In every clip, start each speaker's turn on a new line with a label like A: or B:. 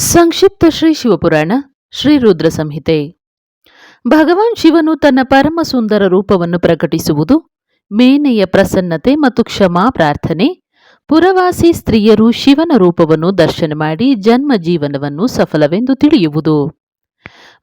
A: ಸಂಕ್ಷಿಪ್ತ ಶ್ರೀ ಶಿವಪುರಾಣ, ಶ್ರೀ ರುದ್ರ ಸಂಹಿತೆ. ಭಗವಾನ್ ಶಿವನು ತನ್ನ ಪರಮ ಸುಂದರ ರೂಪವನ್ನು ಪ್ರಕಟಿಸುವುದು, ಮೇನೆಯ ಪ್ರಸನ್ನತೆ ಮತ್ತು ಕ್ಷಮಾ ಪ್ರಾರ್ಥನೆ, ಪುರವಾಸಿ ಸ್ತ್ರೀಯರು ಶಿವನ ರೂಪವನ್ನು ದರ್ಶನ ಮಾಡಿ ಜನ್ಮ ಜೀವನವನ್ನು ಸಫಲವೆಂದು ತಿಳಿಯುವುದು.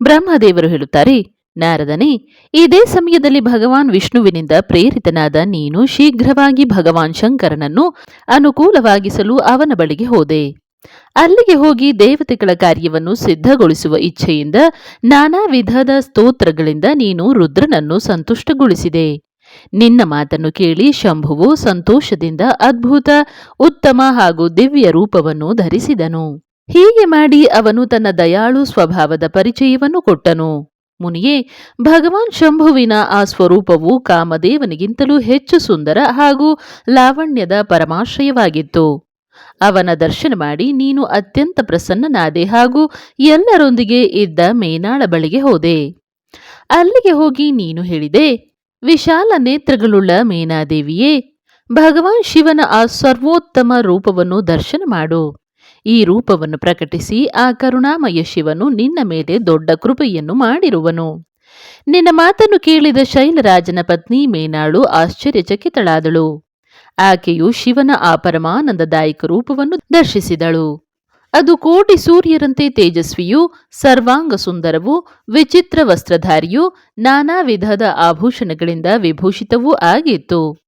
A: ಬ್ರಹ್ಮದೇವರು ಹೇಳುತ್ತಾರೆ, ನಾರದನೇ, ಇದೇ ಸಮಯದಲ್ಲಿ ಭಗವಾನ್ ವಿಷ್ಣುವಿನಿಂದ ಪ್ರೇರಿತನಾದ ನೀನು ಶೀಘ್ರವಾಗಿ ಭಗವಾನ್ ಶಂಕರನನ್ನು ಅನುಕೂಲವಾಗಿಸಲು ಅವನ ಬಳಿಗೆ ಹೋದೆ. ಅಲ್ಲಿಗೆ ಹೋಗಿ ದೇವತೆಗಳ ಕಾರ್ಯವನ್ನು ಸಿದ್ಧಗೊಳಿಸುವ ಇಚ್ಛೆಯಿಂದ ನಾನಾ ವಿಧದ ಸ್ತೋತ್ರಗಳಿಂದ ನೀನು ರುದ್ರನನ್ನು ಸಂತುಷ್ಟಗೊಳಿಸಿದೆ. ನಿನ್ನ ಮಾತನ್ನು ಕೇಳಿ ಶಂಭುವು ಸಂತೋಷದಿಂದ ಅದ್ಭುತ, ಉತ್ತಮ ಹಾಗೂ ದಿವ್ಯ ರೂಪವನ್ನು ಧರಿಸಿದನು. ಹೀಗೆ ಮಾಡಿ ಅವನು ತನ್ನ ದಯಾಳು ಸ್ವಭಾವದ ಪರಿಚಯವನ್ನು ಕೊಟ್ಟನು. ಮುನಿಯೇ, ಭಗವಾನ್ ಶಂಭುವಿನ ಆ ಸ್ವರೂಪವು ಕಾಮದೇವನಿಗಿಂತಲೂ ಹೆಚ್ಚು ಸುಂದರ ಹಾಗೂ ಲಾವಣ್ಯದ ಪರಮಾಶ್ರಯವಾಗಿತ್ತು. ಅವನ ದರ್ಶನ ಮಾಡಿ, ನೀನು ಅತ್ಯಂತ ಪ್ರಸನ್ನನಾದೆ ಹಾಗೂ ಎಲ್ಲರೊಂದಿಗೆ ಇದ್ದ ಮೇನಾಳ ಬಳಿಗೆ ಹೋದೆ. ಅಲ್ಲಿಗೆ ಹೋಗಿ ನೀನು ಹೇಳಿದೆ, ವಿಶಾಲ ನೇತ್ರಗಳುಳ್ಳ ಮೇನಾದೇವಿಯೇ, ಭಗವಾನ್ ಶಿವನ ಆ ಸರ್ವೋತ್ತಮ ರೂಪವನ್ನು ದರ್ಶನ ಮಾಡು. ಈ ರೂಪವನ್ನು ಪ್ರಕಟಿಸಿ ಆ ಕರುಣಾಮಯ ಶಿವನು ನಿನ್ನ ಮೇಲೆ ದೊಡ್ಡ ಕೃಪೆಯನ್ನು ಮಾಡಿರುವನು. ನಿನ್ನ ಮಾತನ್ನು ಕೇಳಿದ ಶೈಲರಾಜನ ಪತ್ನಿ ಮೇನಾಳು ಆಶ್ಚರ್ಯಚಕಿತಳಾದಳು. ಆಕೆಯು ಶಿವನ ಆ ಪರಮಾನಂದದಾಯಕ ರೂಪವನ್ನು ದರ್ಶಿಸಿದಳು. ಅದು ಕೋಟಿ ಸೂರ್ಯರಂತೆ ತೇಜಸ್ವಿಯೂ, ಸರ್ವಾಂಗ ಸುಂದರವು, ವಿಚಿತ್ರ ವಸ್ತ್ರಧಾರಿಯೂ, ನಾನಾ ವಿಧದ ಆಭೂಷಣಗಳಿಂದ ವಿಭೂಷಿತವೂ ಆಗಿತ್ತು.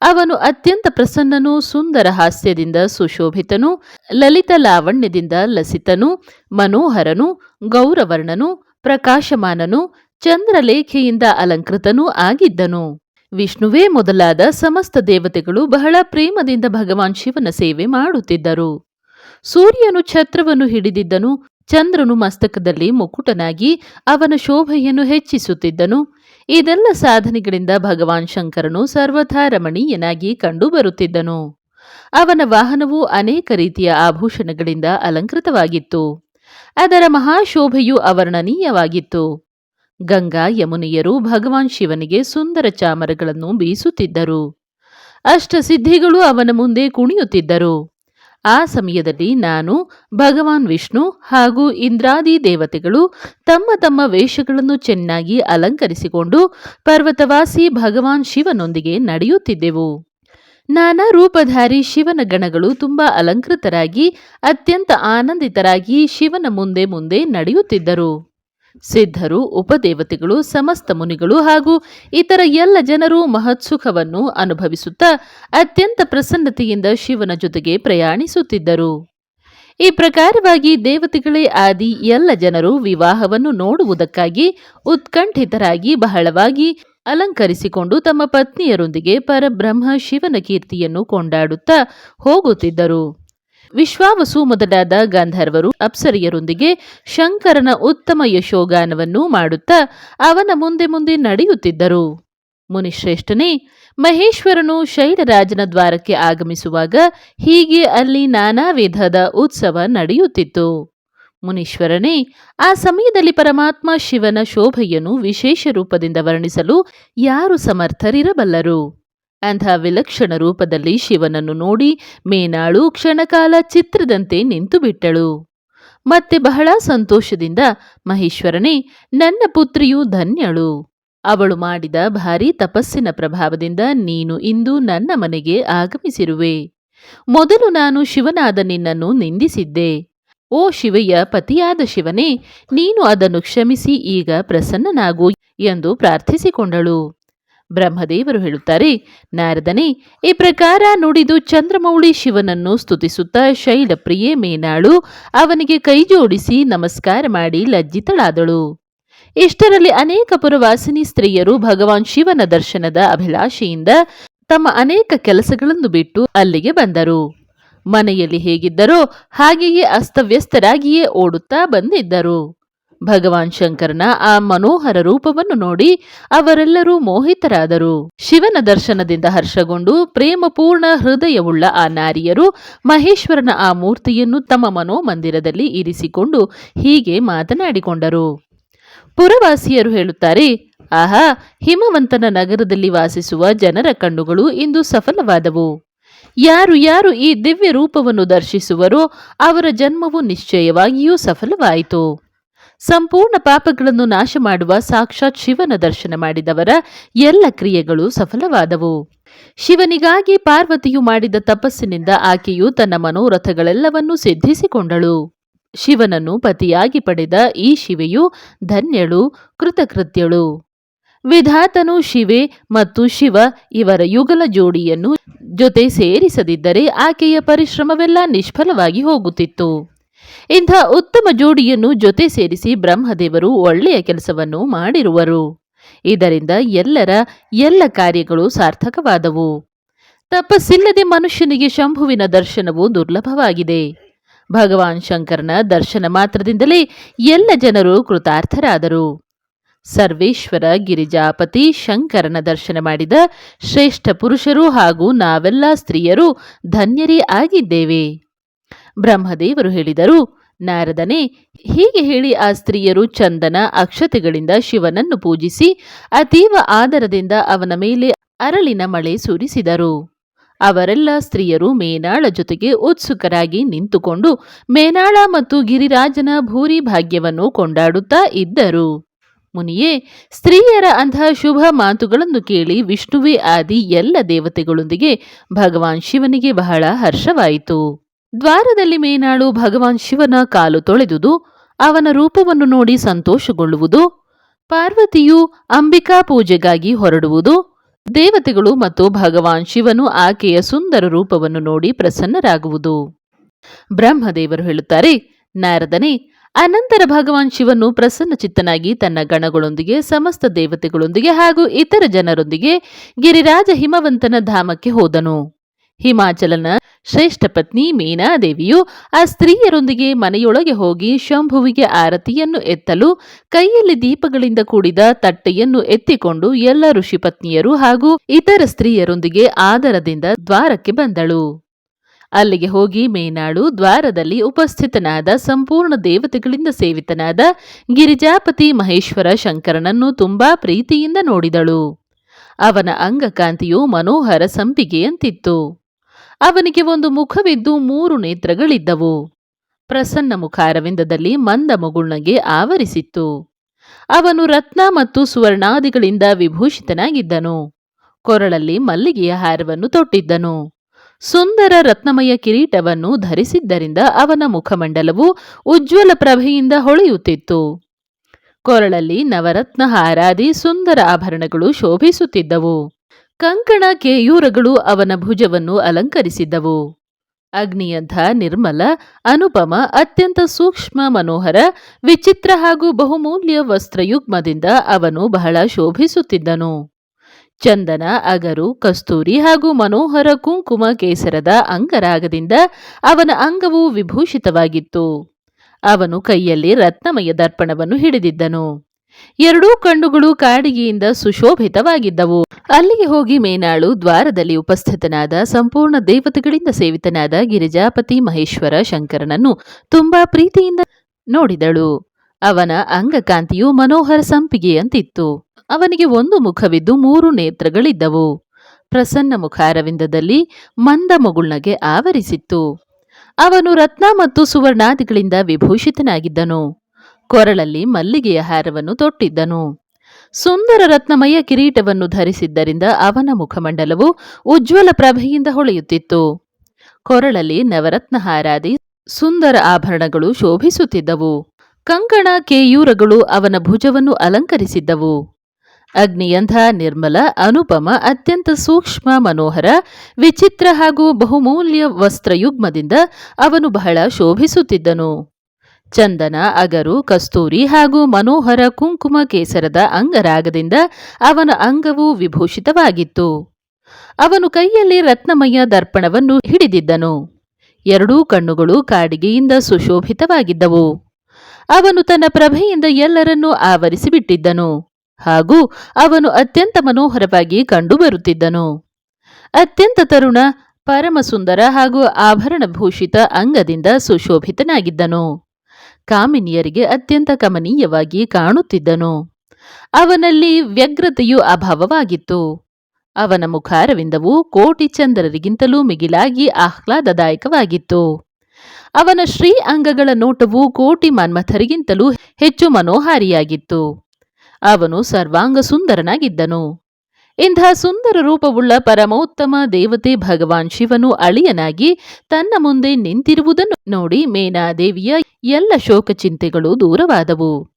A: ಅವನು ಅತ್ಯಂತ ಪ್ರಸನ್ನನೂ, ಸುಂದರ ಹಾಸ್ಯದಿಂದ ಸುಶೋಭಿತನೂ, ಲಲಿತ ಲಾವಣ್ಯದಿಂದ ಲಸಿತನೂ, ಮನೋಹರನೂ, ಗೌರವರ್ಣನೂ, ಪ್ರಕಾಶಮಾನನೂ, ಚಂದ್ರಲೇಖೆಯಿಂದ ಅಲಂಕೃತನೂ ಆಗಿದ್ದನು. ವಿಷ್ಣುವೇ ಮೊದಲಾದ ಸಮಸ್ತ ದೇವತೆಗಳು ಬಹಳ ಪ್ರೇಮದಿಂದ ಭಗವಾನ್ ಶಿವನ ಸೇವೆ ಮಾಡುತ್ತಿದ್ದರು. ಸೂರ್ಯನು ಛತ್ರವನ್ನು ಹಿಡಿದಿದ್ದನು, ಚಂದ್ರನು ಮಸ್ತಕದಲ್ಲಿ ಮುಕುಟನಾಗಿ ಅವನ ಶೋಭೆಯನ್ನು ಹೆಚ್ಚಿಸುತ್ತಿದ್ದನು. ಇದೆಲ್ಲ ಸಾಧನೆಗಳಿಂದ ಭಗವಾನ್ ಶಂಕರನು ಸರ್ವಥಾ ರಮಣೀಯನಾಗಿ ಕಂಡುಬರುತ್ತಿದ್ದನು ಅವನ ವಾಹನವು ಅನೇಕ ರೀತಿಯ ಆಭೂಷಣಗಳಿಂದ ಅಲಂಕೃತವಾಗಿತ್ತು. ಅದರ ಮಹಾಶೋಭೆಯು ಅವರ್ಣನೀಯವಾಗಿತ್ತು ಗಂಗಾ ಯಮುನಿಯರು ಭಗವಾನ್ ಶಿವನಿಗೆ ಸುಂದರ ಚಾಮರಗಳನ್ನು ಬೀಸುತ್ತಿದ್ದರು. ಅಷ್ಟಸಿದ್ಧಿಗಳು ಅವನ ಮುಂದೆ ಕುಣಿಯುತ್ತಿದ್ದರು. ಆ ಸಮಯದಲ್ಲಿ ನಾನು, ಭಗವಾನ್ ವಿಷ್ಣು ಹಾಗೂ ಇಂದ್ರಾದಿ ದೇವತೆಗಳು ತಮ್ಮ ತಮ್ಮ ವೇಷಗಳನ್ನು ಚೆನ್ನಾಗಿ ಅಲಂಕರಿಸಿಕೊಂಡು ಪರ್ವತವಾಸಿ ಭಗವಾನ್ ಶಿವನೊಂದಿಗೆ ನಡೆಯುತ್ತಿದ್ದೆವು. ನಾನಾ ರೂಪಧಾರಿ ಶಿವನ ಗಣಗಳು ತುಂಬಾ ಅಲಂಕೃತರಾಗಿ, ಅತ್ಯಂತ ಆನಂದಿತರಾಗಿ ಶಿವನ ಮುಂದೆ ಮುಂದೆ ನಡೆಯುತ್ತಿದ್ದರು. ಸಿದ್ಧರು, ಉಪದೇವತೆಗಳು, ಸಮಸ್ತ ಮುನಿಗಳು ಹಾಗೂ ಇತರ ಎಲ್ಲ ಜನರು ಮಹತ್ಸುಖವನ್ನು ಅನುಭವಿಸುತ್ತಾ ಅತ್ಯಂತ ಪ್ರಸನ್ನತೆಯಿಂದ ಶಿವನ ಜೊತೆಗೆ ಪ್ರಯಾಣಿಸುತ್ತಿದ್ದರು. ಈ ಪ್ರಕಾರವಾಗಿ ದೇವತೆಗಳೇ ಆದಿ ಎಲ್ಲ ಜನರು ವಿವಾಹವನ್ನು ನೋಡುವುದಕ್ಕಾಗಿ ಉತ್ಕಂಠಿತರಾಗಿ ಬಹಳವಾಗಿ ಅಲಂಕರಿಸಿಕೊಂಡು ತಮ್ಮ ಪತ್ನಿಯರೊಂದಿಗೆ ಪರಬ್ರಹ್ಮ ಶಿವನ ಕೀರ್ತಿಯನ್ನು ಕೊಂಡಾಡುತ್ತಾ ಹೋಗುತ್ತಿದ್ದರು. ವಿಶ್ವಾವಸು ಮೊದಲಾದ ಗಾಂಧರ್ವರು ಅಪ್ಸರಿಯರೊಂದಿಗೆ ಶಂಕರನ ಉತ್ತಮ ಯಶೋಗಾನವನ್ನು ಮಾಡುತ್ತಾ ಅವನ ಮುಂದೆ ಮುಂದೆ ನಡೆಯುತ್ತಿದ್ದರು. ಮುನಿಶ್ರೇಷ್ಠನೇ, ಮಹೇಶ್ವರನು ಶೈಲರಾಜನ ದ್ವಾರಕ್ಕೆ ಆಗಮಿಸುವಾಗ ಹೀಗೆ ಅಲ್ಲಿ ನಾನಾ ವಿಧದ ಉತ್ಸವ ನಡೆಯುತ್ತಿತ್ತು. ಮುನೀಶ್ವರನೇ, ಆ ಸಮಯದಲ್ಲಿ ಪರಮಾತ್ಮ ಶಿವನ ಶೋಭೆಯನ್ನು ವಿಶೇಷ ರೂಪದಿಂದ ವರ್ಣಿಸಲು ಯಾರು ಸಮರ್ಥರಿರಬಲ್ಲರು? ಅಂಥ ವಿಲಕ್ಷಣ ರೂಪದಲ್ಲಿ ಶಿವನನ್ನು ನೋಡಿ ಮೇನಾಳು ಕ್ಷಣಕಾಲ ಚಿತ್ರದಂತೆ ನಿಂತು ಬಿಟ್ಟಳು. ಮತ್ತೆ ಬಹಳ ಸಂತೋಷದಿಂದ ಮಹೇಶ್ವರನೇ, ನನ್ನ ಪುತ್ರಿಯು ಧನ್ಯಳು. ಅವಳು ಮಾಡಿದ ಭಾರೀ ತಪಸ್ಸಿನ ಪ್ರಭಾವದಿಂದ ನೀನು ಇಂದು ನನ್ನ ಮನೆಗೆ ಆಗಮಿಸಿರುವೆ. ಮೊದಲು ನಾನು ಶಿವನಾದ ನಿನ್ನನ್ನು ನಿಂದಿಸಿದ್ದೆ. ಓ ಶಿವಯ್ಯ, ಪತಿಯಾದ ಶಿವನೇ, ನೀನು ಅದನ್ನು ಕ್ಷಮಿಸಿ, ಈಗ ಪ್ರಸನ್ನನಾಗು ಎಂದು ಪ್ರಾರ್ಥಿಸಿಕೊಂಡಳು. ಬ್ರಹ್ಮದೇವರು ಹೇಳುತ್ತಾರೆ, ನಾರದನೇ, ಈ ಪ್ರಕಾರ ನುಡಿದು ಚಂದ್ರಮೌಳಿ ಶಿವನನ್ನು ಸ್ತುತಿಸುತ್ತಾ ಶೈಲಪ್ರಿಯೆ ಮೇನಾಳು ಅವನಿಗೆ ಕೈಜೋಡಿಸಿ ನಮಸ್ಕಾರ ಮಾಡಿ ಲಜ್ಜಿತಳಾದಳು. ಇಷ್ಟರಲ್ಲಿ ಅನೇಕ ಪುರವಾಸಿನಿ ಸ್ತ್ರೀಯರು ಭಗವಾನ್ ಶಿವನ ದರ್ಶನದ ಅಭಿಲಾಷೆಯಿಂದ ತಮ್ಮ ಅನೇಕ ಕೆಲಸಗಳನ್ನು ಬಿಟ್ಟು ಅಲ್ಲಿಗೆ ಬಂದರು. ಮನೆಯಲ್ಲಿ ಹೇಗಿದ್ದರೋ ಹಾಗೆಯೇ ಅಸ್ತವ್ಯಸ್ತರಾಗಿಯೇ ಓಡುತ್ತಾ ಬಂದಿದ್ದರು. ಭಗವಾನ್ ಶಂಕರನ ಆ ಮನೋಹರ ರೂಪವನ್ನು ನೋಡಿ ಅವರೆಲ್ಲರೂ ಮೋಹಿತರಾದರು. ಶಿವನ ದರ್ಶನದಿಂದ ಹರ್ಷಗೊಂಡು ಪ್ರೇಮಪೂರ್ಣ ಹೃದಯವುಳ್ಳ ಆ ನಾರಿಯರು ಮಹೇಶ್ವರನ ಆ ಮೂರ್ತಿಯನ್ನು ತಮ್ಮ ಮನೋಮಂದಿರದಲ್ಲಿ ಇರಿಸಿಕೊಂಡು ಹೀಗೆ ಮಾತನಾಡಿಕೊಂಡರು. ಪುರವಾಸಿಯರು ಹೇಳುತ್ತಾರೆ, ಆಹಾ, ಹಿಮವಂತನ ನಗರದಲ್ಲಿ ವಾಸಿಸುವ ಜನರ ಕಣ್ಣುಗಳು ಇಂದು ಸಫಲವಾದವು. ಯಾರು ಯಾರು ಈ ದಿವ್ಯ ರೂಪವನ್ನು ದರ್ಶಿಸುವರೋ ಅವರ ಜನ್ಮವು ನಿಶ್ಚಯವಾಗಿಯೂ ಸಫಲವಾಯಿತು. ಸಂಪೂರ್ಣ ಪಾಪಗಳನ್ನು ನಾಶ ಮಾಡುವ ಸಾಕ್ಷಾತ್ ಶಿವನ ದರ್ಶನ ಮಾಡಿದವರ ಎಲ್ಲ ಕ್ರಿಯೆಗಳು ಸಫಲವಾದವು. ಶಿವನಿಗಾಗಿ ಪಾರ್ವತಿಯು ಮಾಡಿದ ತಪಸ್ಸಿನಿಂದ ಆಕೆಯು ತನ್ನ ಮನೋರಥಗಳೆಲ್ಲವನ್ನೂ ಸಿದ್ಧಿಸಿಕೊಂಡಳು. ಶಿವನನ್ನು ಪತಿಯಾಗಿ ಪಡೆದ ಈ ಶಿವೆಯು ಧನ್ಯಳು, ಕೃತಕೃತ್ಯಳು. ವಿಧಾತನು ಶಿವೆ ಮತ್ತು ಶಿವ ಇವರ ಯುಗಲ ಜೋಡಿಯನ್ನು ಜೊತೆ ಸೇರಿಸದಿದ್ದರೆ ಆಕೆಯ ಪರಿಶ್ರಮವೆಲ್ಲ ನಿಷ್ಫಲವಾಗಿ ಹೋಗುತ್ತಿತ್ತು. ಇಂಥ ಉತ್ತಮ ಜೋಡಿಯನ್ನು ಜೊತೆ ಸೇರಿಸಿ ಬ್ರಹ್ಮದೇವರು ಒಳ್ಳೆಯ ಕೆಲಸವನ್ನು ಮಾಡಿರುವರು. ಇದರಿಂದ ಎಲ್ಲರ ಎಲ್ಲ ಕಾರ್ಯಗಳು ಸಾರ್ಥಕವಾದವು. ತಪಸ್ಸಿಲ್ಲದೆ ಮನುಷ್ಯನಿಗೆ ಶಂಭುವಿನ ದರ್ಶನವು ದುರ್ಲಭವಾಗಿದೆ. ಭಗವಾನ್ ಶಂಕರನ ದರ್ಶನ ಮಾತ್ರದಿಂದಲೇ ಎಲ್ಲ ಜನರು ಕೃತಾರ್ಥರಾದರು. ಸರ್ವೇಶ್ವರ, ಗಿರಿಜಾಪತಿ, ಶಂಕರನ ದರ್ಶನ ಮಾಡಿದ ಶ್ರೇಷ್ಠ ಪುರುಷರು ಹಾಗೂ ನಾವೆಲ್ಲ ಸ್ತ್ರೀಯರು ಧನ್ಯರೇ ಆಗಿದ್ದೇವೆ. ಬ್ರಹ್ಮದೇವರು ಹೇಳಿದರು, ನಾರದನೇ, ಹೀಗೆ ಹೇಳಿ ಆ ಸ್ತ್ರೀಯರು ಚಂದನ ಅಕ್ಷತೆಗಳಿಂದ ಶಿವನನ್ನು ಪೂಜಿಸಿ ಅತೀವ ಆದರದಿಂದ ಅವನ ಮೇಲೆ ಅರಳಿನ ಮಳೆ ಸುರಿಸಿದರು. ಅವರೆಲ್ಲ ಸ್ತ್ರೀಯರು ಮೇನಾಳ ಜೊತೆಗೆ ಉತ್ಸುಕರಾಗಿ ನಿಂತುಕೊಂಡು ಮೇನಾಳ ಮತ್ತು ಗಿರಿರಾಜನ ಭೂರಿ ಭಾಗ್ಯವನ್ನು ಕೊಂಡಾಡುತ್ತಾ ಇದ್ದರು. ಮುನಿಯೇ, ಸ್ತ್ರೀಯರ ಅಂತಹ ಶುಭ ಮಾತುಗಳನ್ನು ಕೇಳಿ ವಿಷ್ಣುವೇ ಆದಿ ಎಲ್ಲ ದೇವತೆಗಳೊಂದಿಗೆ ಭಗವಾನ್ ಶಿವನಿಗೆ ಬಹಳ ಹರ್ಷವಾಯಿತು. ದ್ವಾರದಲ್ಲಿ ಮೇನಾಳು ಭಗವಾನ್ ಶಿವನ ಕಾಲು ತೊಳೆದುದು, ಅವನ ರೂಪವನ್ನು ನೋಡಿ ಸಂತೋಷಗೊಳ್ಳುವುದು, ಪಾರ್ವತಿಯು ಅಂಬಿಕಾ ಪೂಜೆಗಾಗಿ ಹೊರಡುವುದು, ದೇವತೆಗಳು ಮತ್ತು ಭಗವಾನ್ ಶಿವನು ಆಕೆಯ ಸುಂದರ ರೂಪವನ್ನು ನೋಡಿ ಪ್ರಸನ್ನರಾಗುವುದು. ಬ್ರಹ್ಮದೇವರು ಹೇಳುತ್ತಾರೆ, ನಾರದನೇ, ಅನಂತರ ಭಗವಾನ್ ಶಿವನು ಪ್ರಸನ್ನ ಚಿತ್ತನಾಗಿ ತನ್ನ ಗಣಗಳೊಂದಿಗೆ, ಸಮಸ್ತ ದೇವತೆಗಳೊಂದಿಗೆ ಹಾಗೂ ಇತರ ಜನರೊಂದಿಗೆ ಗಿರಿರಾಜ ಹಿಮವಂತನ ಧಾಮಕ್ಕೆ ಹೋದನು. ಹಿಮಾಚಲನ ಶ್ರೇಷ್ಠ ಪತ್ನಿ ಮೀನಾದೇವಿಯು ಆ ಸ್ತ್ರೀಯರೊಂದಿಗೆ ಮನೆಯೊಳಗೆ ಹೋಗಿ ಶಂಭುವಿಗೆ ಆರತಿಯನ್ನು ಎತ್ತಲು, ಕೈಯಲ್ಲಿ ದೀಪಗಳಿಂದ ಕೂಡಿದ ತಟ್ಟೆಯನ್ನು ಎತ್ತಿಕೊಂಡು ಎಲ್ಲ ಋಷಿಪತ್ನಿಯರು ಹಾಗೂ ಇತರ ಸ್ತ್ರೀಯರೊಂದಿಗೆ ಆದರದಿಂದ ದ್ವಾರಕ್ಕೆ ಬಂದಳು. ಅಲ್ಲಿಗೆ ಹೋಗಿ ಮೇನಾಳು ದ್ವಾರದಲ್ಲಿ ಉಪಸ್ಥಿತನಾದ ಸಂಪೂರ್ಣ ದೇವತೆಗಳಿಂದ ಸೇವಿತನಾದ ಗಿರಿಜಾಪತಿ ಮಹೇಶ್ವರ ಶಂಕರನನ್ನು ತುಂಬಾ ಪ್ರೀತಿಯಿಂದ ನೋಡಿದಳು. ಅವನ ಅಂಗಕಾಂತಿಯು ಮನೋಹರ ಸಂಪಿಗೆಯಂತಿತ್ತು. ಅವನಿಗೆ ಒಂದು ಮುಖವಿದ್ದು ಮೂರು ನೇತ್ರಗಳಿದ್ದವು. ಪ್ರಸನ್ನ ಮುಖಾರವಿಂದದಲ್ಲಿ ಮಂದ ಮುಗುಳ್ನಗೆ ಆವರಿಸಿತ್ತು. ಅವನು ರತ್ನ ಮತ್ತು ಸುವರ್ಣಾದಿಗಳಿಂದ ವಿಭೂಷಿತನಾಗಿದ್ದನು. ಕೊರಳಲ್ಲಿ ಮಲ್ಲಿಗೆಯ ಹಾರವನ್ನು ತೊಟ್ಟಿದ್ದನು. ಸುಂದರ ರತ್ನಮಯ ಕಿರೀಟವನ್ನು ಧರಿಸಿದ್ದರಿಂದ ಅವನ ಮುಖಮಂಡಲವು ಉಜ್ವಲ ಪ್ರಭೆಯಿಂದ ಹೊಳೆಯುತ್ತಿತ್ತು. ಕೊರಳಲ್ಲಿ ನವರತ್ನ ಹಾರಾದಿ ಸುಂದರ ಆಭರಣಗಳು ಶೋಭಿಸುತ್ತಿದ್ದವು. ಕಂಕಣ ಕೇಯೂರಗಳು ಅವನ ಭುಜವನ್ನು ಅಲಂಕರಿಸಿದ್ದವು. ಅಗ್ನಿಯಂಥ ನಿರ್ಮಲ, ಅನುಪಮ, ಅತ್ಯಂತ ಸೂಕ್ಷ್ಮ ಮನೋಹರ, ವಿಚಿತ್ರ ಹಾಗೂ ಬಹುಮೂಲ್ಯ ವಸ್ತ್ರಯುಗ್ಮದಿಂದ ಅವನು ಬಹಳ ಶೋಭಿಸುತ್ತಿದ್ದನು. ಚಂದನ, ಅಗರು, ಕಸ್ತೂರಿ ಹಾಗೂ ಮನೋಹರ ಕುಂಕುಮ ಕೇಸರದ ಅಂಗರಾಗದಿಂದ ಅವನ ಅಂಗವು ವಿಭೂಷಿತವಾಗಿತ್ತು. ಅವನು ಕೈಯಲ್ಲಿ ರತ್ನಮಯ ದರ್ಪಣವನ್ನು ಹಿಡಿದಿದ್ದನು. ಎರಡೂ ಕಣ್ಣುಗಳು ಕಾಡಿಗೆಯಿಂದ ಸುಶೋಭಿತವಾಗಿದ್ದವು. ಅಲ್ಲಿಗೆ ಹೋಗಿ ಮೇನಾಳು ದ್ವಾರದಲ್ಲಿ ಉಪಸ್ಥಿತನಾದ ಸಂಪೂರ್ಣ ದೇವತೆಗಳಿಂದ ಸೇವಿತನಾದ ಗಿರಿಜಾಪತಿ ಮಹೇಶ್ವರ ಶಂಕರನನ್ನು ತುಂಬಾ ಪ್ರೀತಿಯಿಂದ ನೋಡಿದಳು. ಅವನ ಅಂಗಕಾಂತಿಯು ಮನೋಹರ ಸಂಪಿಗೆಯಂತಿತ್ತು. ಅವನಿಗೆ ಒಂದು ಮುಖವಿದ್ದು ಮೂರು ನೇತ್ರಗಳಿದ್ದವು. ಪ್ರಸನ್ನ ಮುಖಾರವಿಂದದಲ್ಲಿ ಮಂದ ಮುಗುಳ್ನಗೆ ಆವರಿಸಿತ್ತು. ಅವನು ರತ್ನ ಮತ್ತು ಸುವರ್ಣಾದಿಗಳಿಂದ ವಿಭೂಷಿತನಾಗಿದ್ದನು. ಕೊರಳಲ್ಲಿ ಮಲ್ಲಿಗೆಯ ಹಾರವನ್ನು ತೊಟ್ಟಿದ್ದನು. ಸುಂದರ ರತ್ನಮಯ ಕಿರೀಟವನ್ನು ಧರಿಸಿದ್ದರಿಂದ ಅವನ ಮುಖಮಂಡಲವು ಉಜ್ವಲ ಪ್ರಭೆಯಿಂದ ಹೊಳೆಯುತ್ತಿತ್ತು. ಕೊರಳಲ್ಲಿ ನವರತ್ನ ಹಾರಾದಿ ಸುಂದರ ಆಭರಣಗಳು ಶೋಭಿಸುತ್ತಿದ್ದವು. ಕಂಕಣ ಕೇಯೂರಗಳು ಅವನ ಭುಜವನ್ನು ಅಲಂಕರಿಸಿದ್ದವು. ಅಗ್ನಿಯಂಥ ನಿರ್ಮಲ, ಅನುಪಮ ಅತ್ಯಂತ ಸೂಕ್ಷ್ಮ ಮನೋಹರ, ವಿಚಿತ್ರ ಹಾಗೂ ಬಹುಮೂಲ್ಯ ವಸ್ತ್ರಯುಗ್ಮದಿಂದ ಅವನು ಬಹಳ ಶೋಭಿಸುತ್ತಿದ್ದನು. ಚಂದನ, ಅಗರು, ಕಸ್ತೂರಿ ಹಾಗೂ ಮನೋಹರ ಕುಂಕುಮ ಕೇಸರದ ಅಂಗರಾಗದಿಂದ ಅವನ ಅಂಗವು ವಿಭೂಷಿತವಾಗಿತ್ತು. ಅವನು ಕೈಯಲ್ಲಿ ರತ್ನಮಯ ದರ್ಪಣವನ್ನು ಹಿಡಿದಿದ್ದನು. ಎರಡೂ ಕಣ್ಣುಗಳು ಕಾಡಿಗೆಯಿಂದ ಸುಶೋಭಿತವಾಗಿದ್ದವು. ಅವನು ತನ್ನ ಪ್ರಭೆಯಿಂದ ಎಲ್ಲರನ್ನೂ ಆವರಿಸಿಬಿಟ್ಟಿದ್ದನು ಹಾಗೂ ಅವನು ಅತ್ಯಂತ ಮನೋಹರವಾಗಿ ಕಂಡುಬರುತ್ತಿದ್ದನು. ಅತ್ಯಂತ ತರುಣ, ಪರಮಸುಂದರ ಹಾಗೂ ಆಭರಣಭೂಷಿತ ಅಂಗದಿಂದ ಸುಶೋಭಿತನಾಗಿದ್ದನು. ಕಾಮಿನಿಯರಿಗೆ ಅತ್ಯಂತ ಕಮನೀಯವಾಗಿ ಕಾಣುತ್ತಿದ್ದನು. ಅವನಲ್ಲಿ ವ್ಯಗ್ರತೆಯು ಅಭಾವವಾಗಿತ್ತು. ಅವನ ಮುಖಾರವಿಂದವು ಕೋಟಿ ಚಂದ್ರರಿಗಿಂತಲೂ ಮಿಗಿಲಾಗಿ ಆಹ್ಲಾದದಾಯಕವಾಗಿತ್ತು. ಅವನ ಶ್ರೀ ಅಂಗಗಳ ನೋಟವು ಕೋಟಿ ಮನ್ಮಥರಿಗಿಂತಲೂ ಹೆಚ್ಚು ಮನೋಹಾರಿಯಾಗಿತ್ತು. ಅವನು ಸರ್ವಾಂಗ ಸುಂದರನಾಗಿದ್ದನು ಇಂಥ ಸುಂದರ ರೂಪವುಳ್ಳ ಪರಮೋತ್ತಮ ದೇವತೆ ಭಗವಾನ್ ಶಿವನು ಅಳಿಯನಾಗಿ ತನ್ನ ಮುಂದೆ ನಿಂತಿರುವುದನ್ನು ನೋಡಿ ಮೇನಾದೇವಿಯ ಎಲ್ಲ ಶೋಕ ಚಿಂತೆಗಳು ದೂರವಾದವು.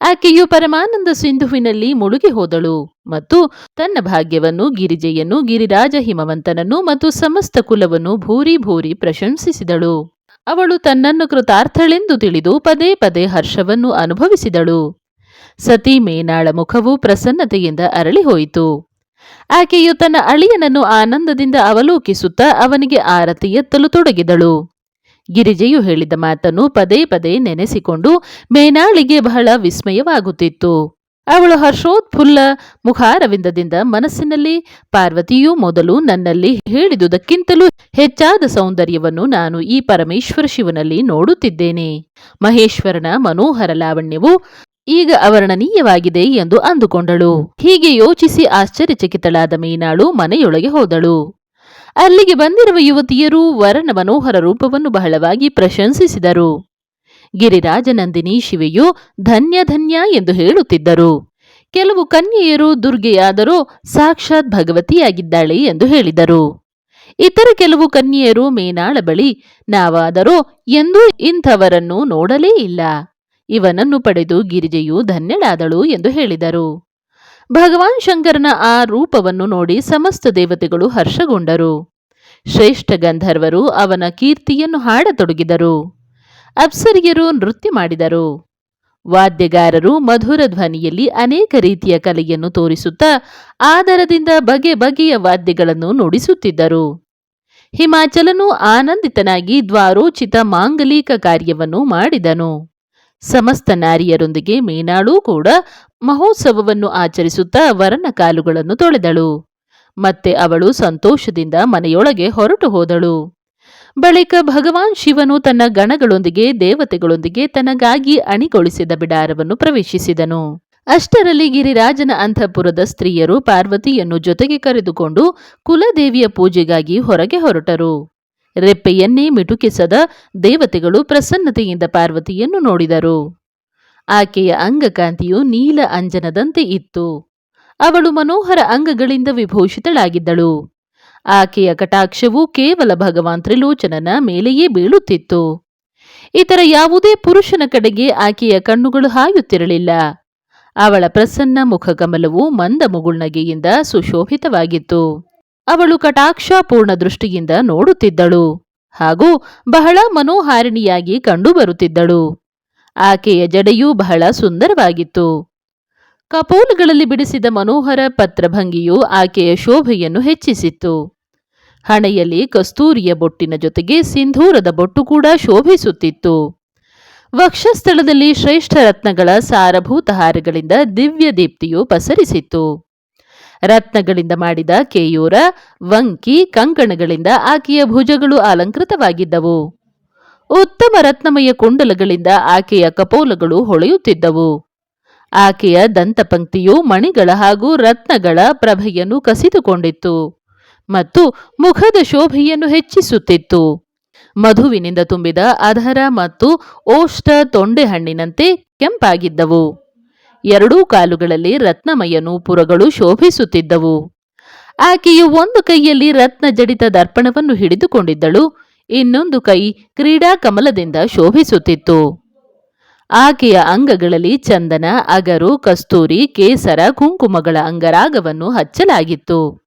A: ಆಕೆಯು ಪರಮಾನಂದ ಸಿಂಧುವಿನಲ್ಲಿ ಮುಳುಗಿ ಹೋದಳು ಮತ್ತು ತನ್ನ ಭಾಗ್ಯವನ್ನು, ಗಿರಿಜೆಯನ್ನು, ಗಿರಿರಾಜ ಹಿಮವಂತನನ್ನು ಮತ್ತು ಸಮಸ್ತ ಕುಲವನ್ನು ಭೂರಿ ಭೂರಿ ಪ್ರಶಂಸಿಸಿದಳು. ಅವಳು ತನ್ನನ್ನು ಕೃತಾರ್ಥಳೆಂದು ತಿಳಿದು ಪದೇ ಪದೇ ಹರ್ಷವನ್ನು ಅನುಭವಿಸಿದಳು. ಸತಿ ಮೇನಾಳ ಮುಖವು ಪ್ರಸನ್ನತೆಯಿಂದ ಅರಳಿ ಹೋಯಿತು ಆಕೆಯು ತನ್ನ ಅಳಿಯನನ್ನು ಆನಂದದಿಂದ ಅವಲೋಕಿಸುತ್ತಾ ಅವನಿಗೆ ಆರತಿ ಎತ್ತಲು ತೊಡಗಿದಳು. ಗಿರಿಜೆಯು ಹೇಳಿದ ಮಾತನ್ನು ಪದೇ ಪದೇ ನೆನೆಸಿಕೊಂಡು ಮೇನಾಳಿಗೆ ಬಹಳ ವಿಸ್ಮಯವಾಗುತ್ತಿತ್ತು. ಅವಳು ಹರ್ಷೋತ್ಫುಲ್ಲ ಮುಖಾರವಿಂದದಿಂದ ಮನಸ್ಸಿನಲ್ಲಿ, ಪಾರ್ವತಿಯು ಮೊದಲು ನನ್ನಲ್ಲಿ ಹೇಳಿದುದಕ್ಕಿಂತಲೂ ಹೆಚ್ಚಾದ ಸೌಂದರ್ಯವನ್ನು ನಾನು ಈ ಪರಮೇಶ್ವರ ಶಿವನಲ್ಲಿ ನೋಡುತ್ತಿದ್ದೇನೆ. ಮಹೇಶ್ವರನ ಮನೋಹರ ಲಾವಣ್ಯವು ಈಗ ಅವರ್ಣನೀಯವಾಗಿದೆ ಎಂದು ಅಂದುಕೊಂಡಳು. ಹೀಗೆ ಯೋಚಿಸಿ ಆಶ್ಚರ್ಯಚಕಿತಳಾದ ಮೀನಾಳು ಮನೆಯೊಳಗೆ ಹೋದಳು. ಅಲ್ಲಿಗೆ ಬಂದಿರುವ ಯುವತಿಯರು ವರನ ಮನೋಹರ ರೂಪವನ್ನು ಬಹಳವಾಗಿ ಪ್ರಶಂಸಿಸಿದರು. ಗಿರಿರಾಜನಂದಿನಿ ಶಿವೆಯು ಧನ್ಯ ಧನ್ಯ ಎಂದು ಹೇಳುತ್ತಿದ್ದರು. ಕೆಲವು ಕನ್ಯೆಯರು ದುರ್ಗೆಯಾದರೂ ಸಾಕ್ಷಾತ್ ಭಗವತಿಯಾಗಿದ್ದಾಳೆ ಎಂದು ಹೇಳಿದರು. ಇತರ ಕೆಲವು ಕನ್ಯೆಯರು ಮೇನಾಳ ಬಳಿ, ನಾವಾದರೂ ಎಂದೂ ಇಂಥವರನ್ನು ನೋಡಲೇ ಇಲ್ಲ. ಇವನನ್ನು ಪಡೆದು ಗಿರಿಜೆಯು ಧನ್ಯಳಾದಳು ಎಂದು ಹೇಳಿದರು. ಭಗವಾನ್ ಶಂಕರನ ಆ ರೂಪವನ್ನು ನೋಡಿ ಸಮಸ್ತ ದೇವತೆಗಳು ಹರ್ಷಗೊಂಡರು. ಶ್ರೇಷ್ಠ ಗಂಧರ್ವರು ಅವನ ಕೀರ್ತಿಯನ್ನು ಹಾಡತೊಡಗಿದರು. ಅಪ್ಸರಿಯರು ನೃತ್ಯ ಮಾಡಿದರು. ವಾದ್ಯಗಾರರು ಮಧುರ ಧ್ವನಿಯಲ್ಲಿ ಅನೇಕ ರೀತಿಯ ಕಲೆಯನ್ನು ತೋರಿಸುತ್ತಾ ಆದರದಿಂದ ಬಗೆ ಬಗೆಯ ವಾದ್ಯಗಳನ್ನು ನುಡಿಸುತ್ತಿದ್ದರು. ಹಿಮಾಚಲನು ಆನಂದಿತನಾಗಿ ದ್ವಾರೋಚಿತ ಮಾಂಗಲಿಕ ಕಾರ್ಯವನ್ನು ಮಾಡಿದನು. ಸಮಸ್ತ ನಾರಿಯರೊಂದಿಗೆ ಮೀನಾಳೂ ಕೂಡ ಮಹೋತ್ಸವವನ್ನು ಆಚರಿಸುತ್ತಾ ವರನ ಕಾಲುಗಳನ್ನು ತೊಳೆದಳು. ಮತ್ತೆ ಅವಳು ಸಂತೋಷದಿಂದ ಮನೆಯೊಳಗೆ ಹೊರಟು ಹೋದಳು. ಬಳಿಕ ಭಗವಾನ್ ಶಿವನು ತನ್ನ ಗಣಗಳೊಂದಿಗೆ ದೇವತೆಗಳೊಂದಿಗೆ ತನಗಾಗಿ ಅಣಿಗೊಳಿಸಿದ ಬಿಡಾರವನ್ನು ಪ್ರವೇಶಿಸಿದನು. ಅಷ್ಟರಲ್ಲಿ ಗಿರಿರಾಜನ ಅಂತಃಪುರದ ಸ್ತ್ರೀಯರು ಪಾರ್ವತಿಯನ್ನು ಜೊತೆಗೆ ಕರೆದುಕೊಂಡು ಕುಲದೇವಿಯ ಪೂಜೆಗಾಗಿ ಹೊರಗೆ ಹೊರಟರು. ರೆಪ್ಪೆಯನ್ನೇ ಮಿಟುಕಿಸದ ದೇವತೆಗಳು ಪ್ರಸನ್ನತೆಯಿಂದ ಪಾರ್ವತಿಯನ್ನು ನೋಡಿದರು. ಆಕೆಯ ಅಂಗಕಾಂತಿಯು ನೀಲ ಅಂಜನದಂತೆ ಇತ್ತು. ಅವಳು ಮನೋಹರ ಅಂಗಗಳಿಂದ ವಿಭೂಷಿತಳಾಗಿದ್ದಳು. ಆಕೆಯ ಕಟಾಕ್ಷವು ಕೇವಲ ಭಗವಾನ್ ತ್ರಿಲೋಚನನ ಮೇಲೆಯೇ ಬೀಳುತ್ತಿತ್ತು. ಇತರ ಯಾವುದೇ ಪುರುಷನ ಕಡೆಗೆ ಆಕೆಯ ಕಣ್ಣುಗಳು ಹಾಯುತ್ತಿರಲಿಲ್ಲ. ಅವಳ ಪ್ರಸನ್ನ ಮುಖಕಮಲವು ಮಂದ ಮುಗುಳ್ನಗೆಯಿಂದ ಸುಶೋಭಿತವಾಗಿತ್ತು. ಅವಳು ಕಟಾಕ್ಷಪೂರ್ಣ ದೃಷ್ಟಿಯಿಂದ ನೋಡುತ್ತಿದ್ದಳು ಹಾಗೂ ಬಹಳ ಮನೋಹಾರಿಣಿಯಾಗಿ ಕಂಡುಬರುತ್ತಿದ್ದಳು ಆಕೆಯ ಜಡೆಯು ಬಹಳ ಸುಂದರವಾಗಿತ್ತು. ಕಪೋಲಗಳಲ್ಲಿ ಬಿಡಿಸಿದ ಮನೋಹರ ಪತ್ರಭಂಗಿಯು ಆಕೆಯ ಶೋಭೆಯನ್ನು ಹೆಚ್ಚಿಸಿತ್ತು. ಹಣೆಯಲ್ಲಿ ಕಸ್ತೂರಿಯ ಬೊಟ್ಟಿನ ಜೊತೆಗೆ ಸಿಂಧೂರದ ಬೊಟ್ಟು ಕೂಡ ಶೋಭಿಸುತ್ತಿತ್ತು. ವಕ್ಷಸ್ಥಳದಲ್ಲಿ ಶ್ರೇಷ್ಠ ರತ್ನಗಳ ಸಾರಭೂತ ಹಾರಗಳಿಂದ ದಿವ್ಯ ದೀಪ್ತಿಯು ಪಸರಿಸಿತ್ತು. ರತ್ನಗಳಿಂದ ಮಾಡಿದ ಕೇಯೂರ, ವಂಕಿ, ಕಂಕಣಗಳಿಂದ ಆಕೆಯ ಭುಜಗಳು ಅಲಂಕೃತವಾಗಿದ್ದವು. ಉತ್ತಮ ರತ್ನಮಯ ಕುಂಡಲಗಳಿಂದ ಆಕೆಯ ಕಪೋಲಗಳು ಹೊಳೆಯುತ್ತಿದ್ದವು. ಆಕೆಯ ದಂತಪಂಕ್ತಿಯು ಮಣಿಗಳ ಹಾಗೂ ರತ್ನಗಳ ಪ್ರಭೆಯನ್ನು ಕಸಿದುಕೊಂಡಿತ್ತು ಮತ್ತು ಮುಖದ ಶೋಭೆಯನ್ನು ಹೆಚ್ಚಿಸುತ್ತಿತ್ತು. ಮಧುವಿನಿಂದ ತುಂಬಿದ ಅಧರ ಮತ್ತು ಓಷ್ಟ ತೊಂಡೆಹಣ್ಣಿನಂತೆ ಕೆಂಪಾಗಿದ್ದವು. ಎರಡೂ ಕಾಲುಗಳಲ್ಲಿ ರತ್ನಮಯ ನೂಪುರಗಳು ಶೋಭಿಸುತ್ತಿದ್ದವು. ಆಕೆಯು ಒಂದು ಕೈಯಲ್ಲಿ ರತ್ನ ಜಡಿತ ದರ್ಪಣವನ್ನು ಹಿಡಿದುಕೊಂಡಿದ್ದಳು, ಇನ್ನೊಂದು ಕೈ ಕ್ರೀಡಾ ಕಮಲದಿಂದ ಶೋಭಿಸುತ್ತಿತ್ತು. ಆಕೆಯ ಅಂಗಗಳಲ್ಲಿ ಚಂದನ, ಅಗರು, ಕಸ್ತೂರಿ, ಕೇಸರ, ಕುಂಕುಮಗಳ ಅಂಗರಾಗವನ್ನು ಹಚ್ಚಲಾಗಿತ್ತು.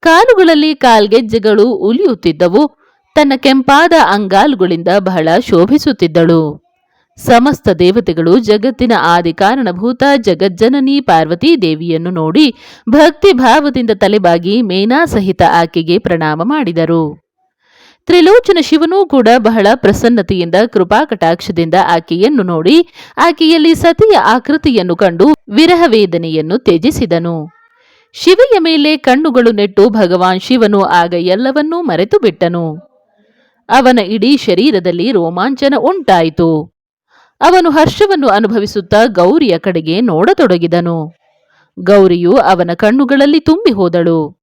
A: ಕಾಲುಗಳಲ್ಲಿ ಕಾಲ್ಗೆಜ್ಜೆಗಳು ಉಲಿಯುತ್ತಿದ್ದವು, ತನ್ನ ಕೆಂಪಾದ ಅಂಗಾಲುಗಳಿಂದ ಬಹಳ ಶೋಭಿಸುತ್ತಿದ್ದಳು. ಸಮಸ್ತ ದೇವತೆಗಳು ಜಗತ್ತಿನ ಆದಿ ಕಾರಣಭೂತ ಜಗಜ್ಜನನಿ ಪಾರ್ವತೀ ದೇವಿಯನ್ನು ನೋಡಿ ಭಕ್ತಿ ಭಾವದಿಂದ ತಲೆಬಾಗಿ ಮೇನಾ ಸಹಿತ ಆಕೆಗೆ ಪ್ರಣಾಮ ಮಾಡಿದರು. ತ್ರಿಲೋಚನ ಶಿವನೂ ಕೂಡ ಬಹಳ ಪ್ರಸನ್ನತೆಯಿಂದ ಕೃಪಾಕಟಾಕ್ಷದಿಂದ ಆಕೆಯನ್ನು ನೋಡಿ ಆಕೆಯಲ್ಲಿ ಸತಿಯ ಆಕೃತಿಯನ್ನು ಕಂಡು ವಿರಹ ವೇದನೆಯನ್ನು ತ್ಯಜಿಸಿದನು. ಶಿವೆಯ ಮೇಲೆ ಕಣ್ಣುಗಳು ನೆಟ್ಟು ಭಗವಾನ್ ಶಿವನು ಆಗ ಎಲ್ಲವನ್ನೂ ಮರೆತು ಬಿಟ್ಟನು ಅವನ ಇಡೀ ಶರೀರದಲ್ಲಿ ರೋಮಾಂಚನ ಉಂಟಾಯಿತು. ಅವನು ಹರ್ಷವನ್ನು ಅನುಭವಿಸುತ್ತಾ ಗೌರಿಯ ಕಡೆಗೆ ನೋಡತೊಡಗಿದನು. ಗೌರಿಯು ಅವನ ಕಣ್ಣುಗಳಲ್ಲಿ ತುಂಬಿ ಹೋದಳು.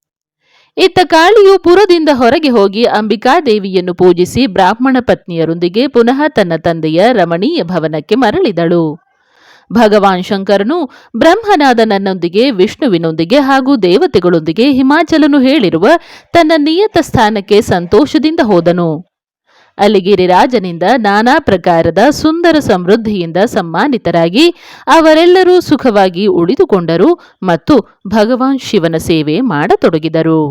A: ಇತ್ತ ಕಾಳಿಯು ಪುರದಿಂದ ಹೊರಗೆ ಹೋಗಿ ಅಂಬಿಕಾದೇವಿಯನ್ನು ಪೂಜಿಸಿ ಬ್ರಾಹ್ಮಣ ಪತ್ನಿಯರೊಂದಿಗೆ ಪುನಃ ತನ್ನ ತಂದೆಯ ರಮಣೀಯ ಭವನಕ್ಕೆ ಮರಳಿದಳು. ಭಗವಾನ್ ಶಂಕರನು ಬ್ರಹ್ಮನಾದ ನನ್ನೊಂದಿಗೆ, ವಿಷ್ಣುವಿನೊಂದಿಗೆ ಹಾಗೂ ದೇವತೆಗಳೊಂದಿಗೆ ಹಿಮಾಚಲನು ಹೇಳಿರುವ ತನ್ನ ನಿಯತ ಸ್ಥಾನಕ್ಕೆ ಸಂತೋಷದಿಂದ ಹೋದನು. ಅಲ್ಲಿಗಿರಿ ರಾಜನಿಂದ ನಾನಾ ಪ್ರಕಾರದ ಸುಂದರ ಸಮೃದ್ಧಿಯಿಂದ ಸಮ್ಮಾನಿತರಾಗಿ ಅವರೆಲ್ಲರೂ ಸುಖವಾಗಿ ಉಳಿದುಕೊಂಡರು ಮತ್ತು ಭಗವಾನ್ ಶಿವನ ಸೇವೆ ಮಾಡತೊಡಗಿದರು.